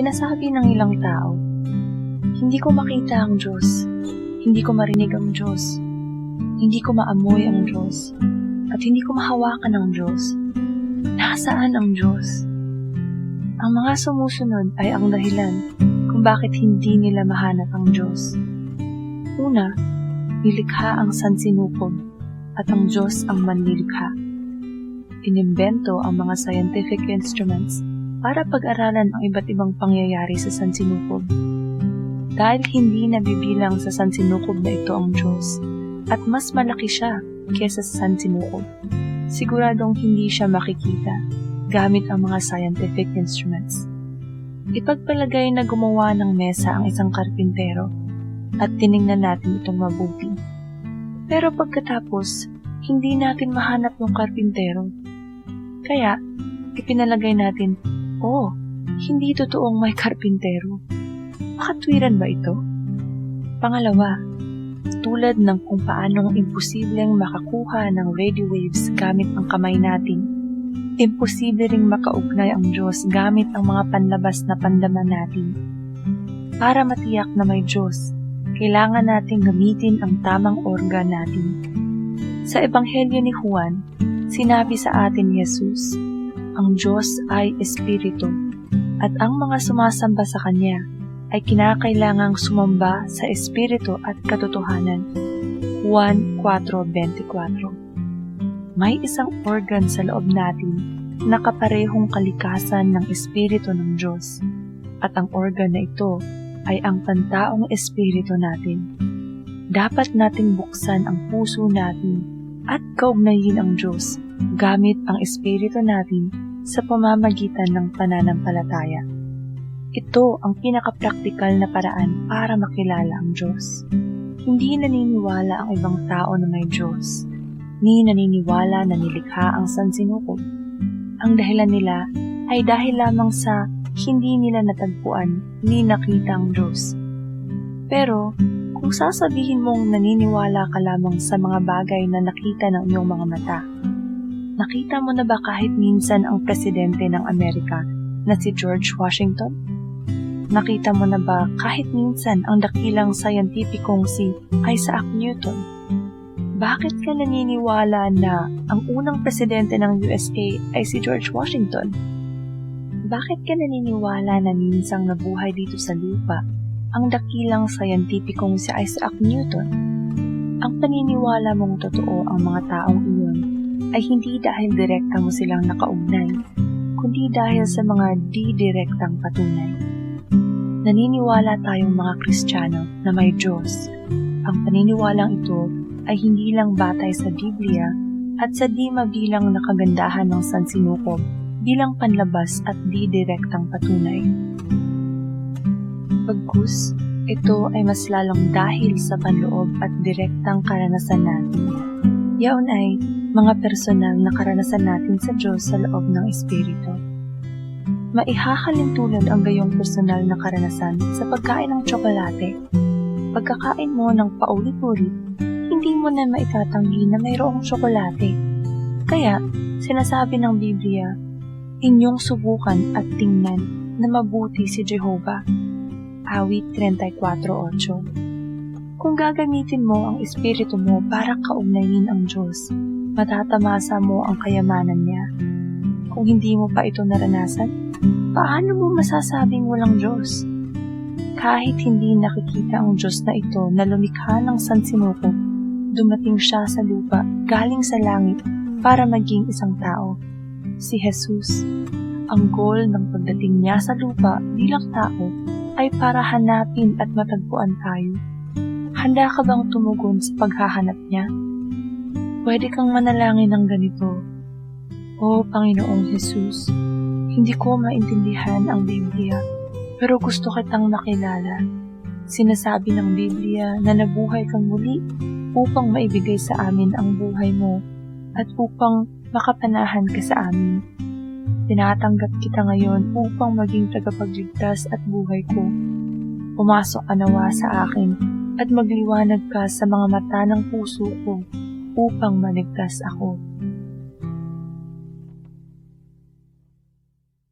Sinasabi ng ilang tao, hindi ko makita ang Diyos, hindi ko marinig ang Diyos, hindi ko maamoy ang Diyos, at hindi ko mahawakan ang Diyos. Nasaan ang Diyos? Ang mga sumusunod ay ang dahilan kung bakit hindi nila mahanap ang Diyos. Una, nilikha ang sansinukob at ang Diyos ang manlilikha. Inimbento ang mga scientific instruments para pag-aralan ang iba't ibang pangyayari sa sansinukob. Dahil hindi nabibilang sa sansinukob na ito ang Diyos, at mas malaki siya kesa sa sansinukob, siguradong hindi siya makikita gamit ang mga scientific instruments. Ipagpalagay na gumawa ng mesa ang isang karpintero at tiningnan natin itong mabuti. Pero pagkatapos, hindi natin mahanap yung karpintero. Kaya, ipinalagay natin, oh, hindi totoong may karpintero. Makatwiran ba ito? Pangalawa, tulad ng kung paanong imposibleng makakuha ng radio waves gamit ang kamay natin, imposible ring makaugnay ang Diyos gamit ang mga panlabas na pandaman natin. Para matiyak na may Diyos, kailangan nating gamitin ang tamang organ natin. Sa Ebanghelyo ni Juan, sinabi sa atin ni Jesus, ang Diyos ay Espiritu, at ang mga sumasamba sa Kanya ay kinakailangang sumamba sa Espiritu at katotohanan. Juan 4.24 May isang organ sa loob natin na kaparehong kalikasan ng Espiritu ng Diyos, at ang organ na ito ay ang pantaong Espiritu natin. Dapat nating buksan ang puso natin at kaugnayin ang Diyos gamit ang Espiritu natin sa pamamagitan ng pananampalataya. Ito ang pinakapraktikal na paraan para makilala ang Diyos. Hindi naniniwala ang ibang tao na may Diyos, ni naniniwala na nilikha ang sansinukob. Ang dahilan nila ay dahil lamang sa hindi nila natagpuan ni nakita ang Diyos. Pero, kung sasabihin mong naniniwala ka lamang sa mga bagay na nakita ng iyong mga mata, nakita mo na ba kahit minsan ang presidente ng Amerika na si George Washington? Nakita mo na ba kahit minsan ang dakilang sayantipikong si Isaac Newton? Bakit ka naniniwala na ang unang presidente ng USA ay si George Washington? Bakit ka naniniwala na minsang nabuhay dito sa lupa ang dakilang sayantipikong si Isaac Newton? Ang paniniwala mong totoo ang mga taong ay hindi dahil direkta mo silang nakaugnay, kundi dahil sa mga di-direktang patunay. Naniniwala tayong mga Kristiyano na may Diyos. Ang paniniwalang ito ay hindi lang batay sa Biblia at sa di mabilang na kagandahan ng sansinukob bilang panlabas at di direktang patunay. Pagkus, ito ay mas lalong dahil sa panloob at direktang karanasan natin. Yaon ay mga personal na karanasan natin sa Diyos sa loob ng Espiritu. Maihahalin tulad ang gayong personal na karanasan sa pagkain ng tsokolate. Pagkakain mo ng paulit-ulit, hindi mo na maitatanggi na mayroong tsokolate. Kaya, sinasabi ng Biblia, inyong subukan at tingnan na mabuti si Jehovah. Awit 34.8 Kung gagamitin mo ang espiritu mo para kaugnayin ang Diyos, matatamasa mo ang kayamanan niya. Kung hindi mo pa ito naranasan, paano mo masasabing walang Diyos? Kahit hindi nakikita ang Diyos na ito na lumikha ng sansinukob, dumating siya sa lupa galing sa langit para maging isang tao. Si Jesus. Ang goal ng pagdating niya sa lupa bilang tao ay para hanapin at matagpuan tayo. Handa ka bang tumugon sa paghahanap niya? Pwede kang manalangin ng ganito. O Panginoong Jesus, hindi ko maintindihan ang Biblia, pero gusto kitang makilala. Sinasabi ng Biblia na nabuhay kang muli upang maibigay sa amin ang buhay mo at upang makapanahan ka sa amin. Tinatanggap kita ngayon upang maging tagapagligtas at buhay ko. Pumasok ka nawa sa akin at magliwanag ka sa mga mata ng puso ko upang maligtas ako.